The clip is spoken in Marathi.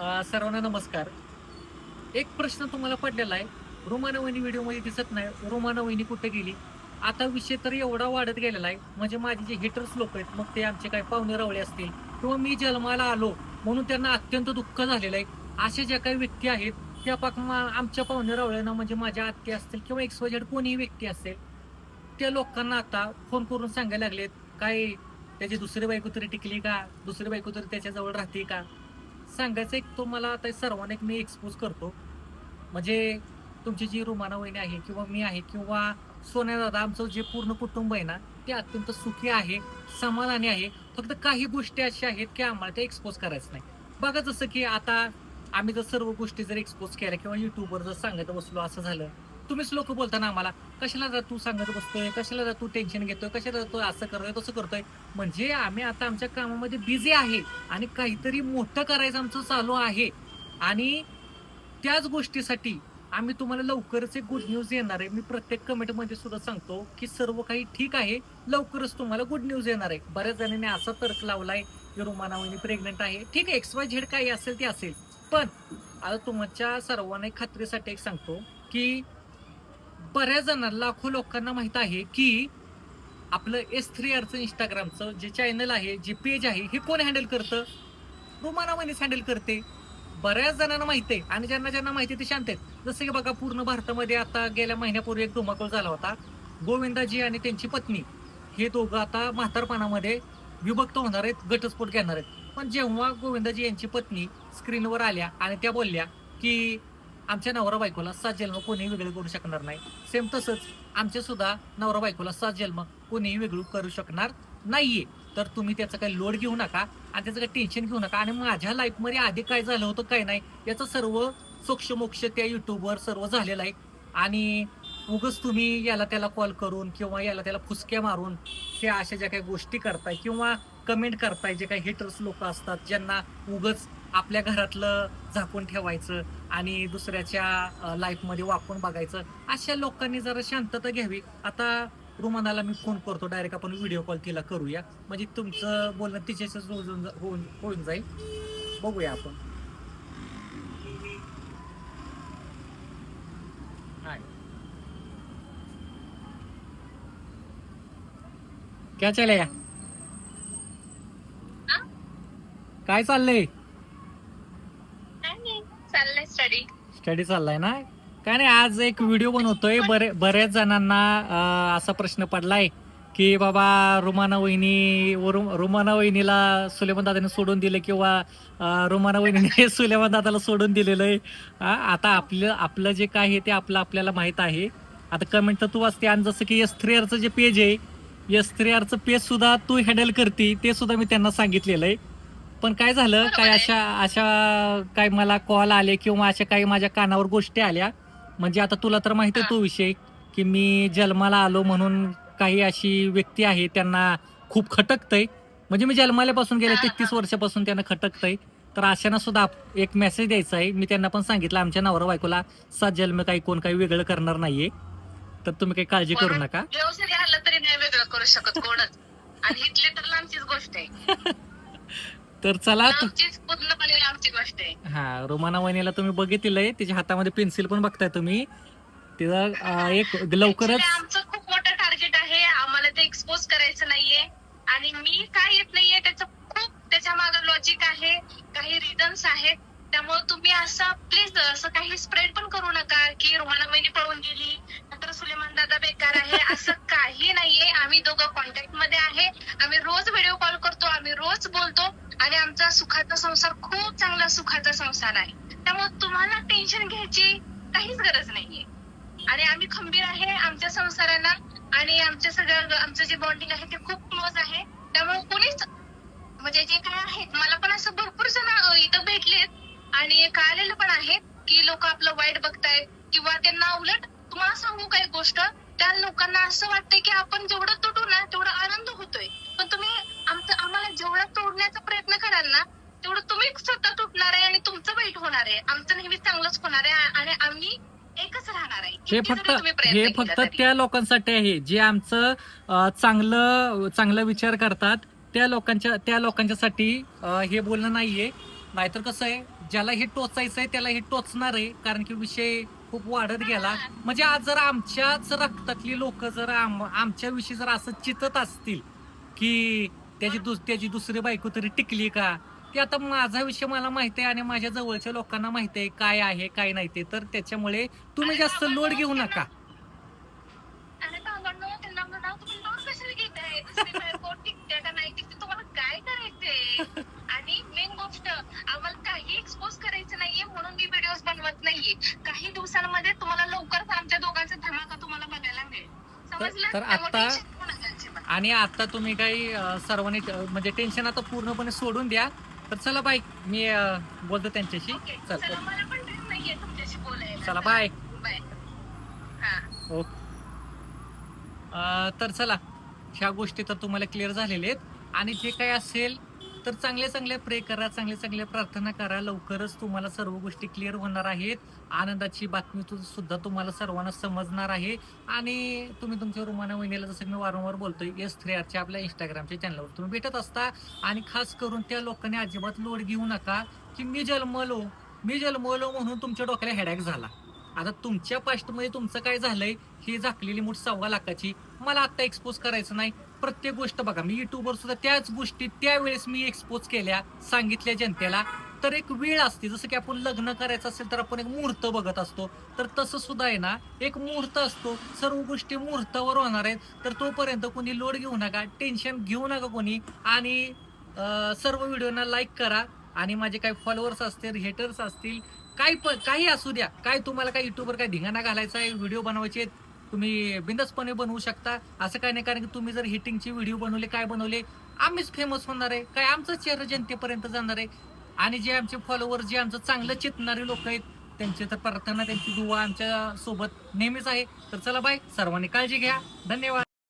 सर्वांना नमस्कार. एक प्रश्न तुम्हाला पडलेला आहे. रुमाना वहिनी व्हिडिओमध्ये दिसत नाही. रुमाना वहिनी कुठे गेली? आता विषय तर एवढा वाढत गेलेला आहे. म्हणजे माझे जे हिटर्स लोक आहेत मग ते आमचे काही पाहुणे रावळे असतील किंवा मी जन्माला आलो म्हणून त्यांना अत्यंत दुःख झालेलं आहे. अशा ज्या काही व्यक्ती आहेत त्या पाक मा- आमच्या पाहुणे रावळ्यांना म्हणजे माझ्या आत्या असतील किंवा एक्स कोणीही व्यक्ती असेल त्या लोकांना आता फोन करून सांगायला लागलेत काय त्याची दुसरी बायको तरी टिकली का? दुसरी बायको तरी त्याच्याजवळ राहते का? सांगायचं एक तुम्हाला आता सर्वांना एक मी एक्सपोज करतो. म्हणजे तुमची जी रुमाना वहिनी आहे किंवा मी आहे किंवा सोन्या दादा आमचं जे पूर्ण कुटुंब आहे ना ते अत्यंत सुखी आहे समाधानी आहे. फक्त काही गोष्टी अशा आहेत की आम्हाला ते एक्सपोज करायचं नाही. बघा जसं की आता आम्ही जर सर्व गोष्टी जर एक्सपोज केल्या किंवा युट्यूबवर जर सांगत बसलो असं झालं. तुम्हीच लोक बोलताना आम्हाला कशाला जा तू सांगत बसतोय? कशाला जा तू टेन्शन घेतोय? कशाला तू असं करतोय तसं करतोय? म्हणजे आम्ही आता आमच्या कामामध्ये बिझी आहे आणि काहीतरी मोठं करायचं आमचं चालू आहे. आणि त्याच गोष्टीसाठी आम्ही तुम्हाला लवकरच एक गुड न्यूज येणार आहे. मी प्रत्येक कमेंटमध्ये सुद्धा सांगतो की सर्व काही ठीक आहे. लवकरच तुम्हाला गुड न्यूज येणार आहे. बऱ्याच जणांनी असा तर्क लावलाय की रुमाना वहिनी प्रेग्नेंट आहे. ठीक आहे एक्स वाय झेड काही असेल ते असेल. पण आता तुमच्या सर्वांना एक खात्रीसाठी एक सांगतो की बऱ्याच जणांना लाखो लोकांना माहीत आहे की आपलं एस थ्री आरचं इंस्टाग्रामचं जे चॅनल आहे जे पेज आहे हे कोण हँडल करतं? रुमाना मनीस हँडल करते. बऱ्याच जणांना माहिती आहे आणि ज्यांना ज्यांना माहिती आहे ते शांत आहेत. जसं की बघा पूर्ण भारतामध्ये आता गेल्या महिन्यापूर्वी एक धुमाकूळ झाला होता. गोविंदाजी आणि त्यांची पत्नी हे दोघं आता म्हातारपणामध्ये विभक्त होणार आहेत घटस्फोट घेणार आहेत. पण जेव्हा गोविंदाजी यांची पत्नी स्क्रीनवर आल्या आणि त्या बोलल्या की आमच्या नवरा बायकोला सात जन्म कोणीही वेगळं करू शकणार नाही. सेम तसंच आमच्या सुद्धा नवरा बायकोला सात जन्म कोणीही वेगळं करू शकणार नाहीये. तर तुम्ही त्याचा काही लोड घेऊ नका आणि त्याचं काही टेन्शन घेऊ नका. आणि माझ्या लाईफमध्ये आधी काय झालं होतं काय नाही याचं सर्व सोक्षमोक्ष त्या युट्यूबवर सर्व झालेलं आहे. आणि उगच तुम्ही याला त्याला कॉल करून किंवा याला त्याला फुसक्या मारून ह्या अशा ज्या काही गोष्टी करताय किंवा कमेंट करताय जे काही हेटर्स लोक असतात ज्यांना उगच आपल्या घरातलं झाकून ठेवायचं आणि दुसऱ्याच्या लाईफमध्ये वापरून बघायचं अशा लोकांनी जरा शांतता घ्यावी. आता रुमानाला मी फोन करतो डायरेक्ट आपण व्हिडिओ कॉल तिला करूया. म्हणजे तुमचं बोलणं तिच्याशीच होऊन होऊन जाईल. बघूया आपण. क्या क्या या हा? काय चाललंय? चाललंय स्टडी स्टडी चाललाय ना? काय नाही आज एक व्हिडिओ बनवतोय. बरे बऱ्याच जणांना अं, असा प्रश्न पडलाय की बाबा रुमाना वहिनी वरु- रुमाना वहिनीला सुलेमान दादाने सोडून दिले किंवा अं, रुमाना वहिनीने सुलेमान दादाला सोडून दिलेलं आहे. हा, आता आपलं आपलं जे काय आहे ते आपलं आपल्याला माहीत आहे. आता कमेंट तर तू वाचते. आणि जसं की एस थ्री आरचं जे पेज आहे एस थ्री आरचं पेज सुद्धा तू हँडल करते ते सुद्धा मी त्यांना सांगितलेलं आहे. पण काय झालं बरोबर काय आहे. अशा अशा काय मला कॉल आले किंवा अशा काही माझ्या कानावर गोष्टी आल्या. म्हणजे आता तुला तर माहिती आहे तो विषय की मी जन्माला आलो म्हणून काही अशी व्यक्ती आहे त्यांना खूप खटकतय. म्हणजे मी जन्माल्यापासून गेल्या हा, हा. तेहतीस वर्षापासून त्यांना खटकतय. तर अशांना सुद्धा आप- एक मेसेज द्यायचा आहे. मी त्यांना पण सांगितलं आमच्या नवरा बायकोला सात जन्म काही कोण काही वेगळं करणार नाहीये. तर तुम्ही काही काळजी करू नका. आलं तरी नाही वेगळं करू शकत कोणच. आणि इथली तर लांबचीच गोष्ट आहे. तर चला तु- पूर्णपणे लांबची गोष्ट आहे. हा रोमाना वहिनीला तुम्ही बघितलंय तिच्या हातामध्ये पेन्सिल पण बघताय तुम्ही. अं, एक लवकरच Actually आमचं खूप मोठं टार्गेट आहे. आम्हाला ते एक्सपोज करायचं नाहीये. आणि मी काय येत नाहीये त्याचं खूप त्याच्यामागे लॉजिक आहे. काही रिझन्स आहेत. त्यामुळे तुम्ही असं प्लीज असं काही स्प्रेड पण करू नका की रुमाना वहिनी पळून गेली नंतर सुलेमान दादा बेकार आहे. असं काही नाहीये. आम्ही दोघं कॉन्टॅक्टमध्ये आहे. आम्ही रोज व्हिडिओ कॉल करतो आम्ही रोज बोलतो. आणि आमचा सुखाचा संसार खूप चांगला सुखाचा संसार आहे. त्यामुळे तुम्हाला टेन्शन घ्यायची काहीच गरज नाहीये. आणि आम्ही खंबीर आहे आमच्या संसाराला आणि आमच्या सगळ्या आमचं जे बॉन्डिंग आहे ते खूप क्लोज आहे. त्यामुळे कोणीच म्हणजे जे काय आहेत मला पण असं भरपूर जण इथं भेटलेत. आणि कळालेलं पण आहे की लोक आपलं वाईट बघतायत किंवा त्यांना उलट तुम्हाला सांगू काही गोष्ट त्या लोकांना असं वाटतंय की आपण जेवढं तुटू ना तेवढा आनंद होतोय. पण तुम्ही आमचं आम्हाला जेवढं तोडण्याचा प्रयत्न कराल ना तेवढं तुम्ही स्वतः तुटणार आहे आणि तुमचं वाईट होणार आहे. आमचं नेहमी चांगलंच होणार आहे आणि आम्ही एकच राहणार आहे. हे किती फक्त जरी तुम्ही प्रयत्न हे केला फक्त तरी. त्या लोकांसाठी आहे. जे आमचं अं, चांगलं चांगला विचार करतात त्या लोकांच्या त्या लोकांच्यासाठी अं, हे बोलणं नाहीये. नाहीतर कसं आहे ज्याला हे टोचायचं आहे त्याला हे टोचणार आहे. कारण की विषय खूप वाढत गेला. म्हणजे आज जर आमच्याच रक्तातली लोक जर आम- आमच्याविषयी जर असं चितत असतील की त्याची दुस त्याची दुसरी बायको तरी टिकली का? ते आता माझा विषय मला माहिती आहे आणि माझ्या जवळच्या लोकांना माहिती आहे काय आहे काय नाही ते. तर त्याच्यामुळे तुम्ही जास्त लोड घेऊ नका. आणि मेन गोष्ट आम्हाला काही एक्सपोज करायचं नाहीये म्हणून मी व्हिडिओज बनवत नाहीये. काही दिवसांमध्ये तुम्हाला लवकरच आमच्या दोघांचा धमाका तुम्हाला बघायला मिळेल. तर आता-. आणि आता तुम्ही काही सर्वांनी म्हणजे टेन्शन आता पूर्णपणे सोडून द्या. तर चला बाय मी अं, बोलतो त्यांच्याशी. ओके चल. चला मला पण टाइम नाहीये तुमच्याशी बोलायला. चला बाय. बाय. हा. ओके. अं, तर चला ह्या गोष्टी तर तुम्हाला क्लिअर झालेल्या आहेत. आणि जे काही असेल तर चांगले चांगले प्रे करा चांगले चांगले प्रार्थना करा. लवकरच तुम्हाला सर्व गोष्टी क्लिअर होणार आहेत. आनंदाची बातमी सुद्धा तुम्हाला सर्वांना समजणार आहे. आणि तुम्ही तुमच्या रुमाना वहिनीला जसं मी वारंवार बोलतोय एस थ्री आरच्या आपल्या इंस्टाग्रामच्या चॅनलवर तुम्ही भेटत असता. आणि खास करून त्या लोकांनी अजिबात लोड घेऊ नका की मी जन्मलो मी जन्मलो म्हणून तुमच्या डोक्याला हेडॅक झाला. आता तुमच्या पास्टमध्ये तुमचं काय झालंय ही झाकलेली मूठ सव्वा लाखाची मला आत्ता एक्सपोज करायचं नाही. प्रत्येक गोष्ट बघा मी युट्यूबवर सुद्धा त्याच गोष्टी त्यावेळेस मी एक्सपोज केल्या सांगितल्या जनतेला. तर एक वेळ असते जसं की आपण लग्न करायचं असेल तर आपण एक मुहूर्त बघत असतो. तर तसं सुद्धा आहे ना एक मुहूर्त असतो सर्व गोष्टी मुहूर्तावर होणार आहेत. तर तोपर्यंत कोणी लोड घेऊ नका टेन्शन घेऊ नका कोणी. आणि सर्व व्हिडिओना लाईक करा. आणि माझे काही फॉलोअर्स असतील हेटर्स असतील काही पण काही असू द्या. काय तुम्हाला काय युट्यूबवर काय धिंगाणा घालायचा आहे व्हिडिओ बनवायचे आहेत, तुम्ही बिंदसपणे बनवू शकता. असं काय नाही कारण की तुम्ही जर हिटिंगचे व्हिडिओ बनवले काय बनवले आम्हीच फेमस होणार आहे. काय आमचं चेहरा जनतेपर्यंत जाणार आहे. आणि जे आमचे फॉलोअर जे आमचं चांगलं चितणारे लोक आहेत त्यांची तर प्रार्थना त्यांची दुवा आमच्यासोबत नेहमीच आहे. तर चला बाय सर्वांनी काळजी घ्या. धन्यवाद.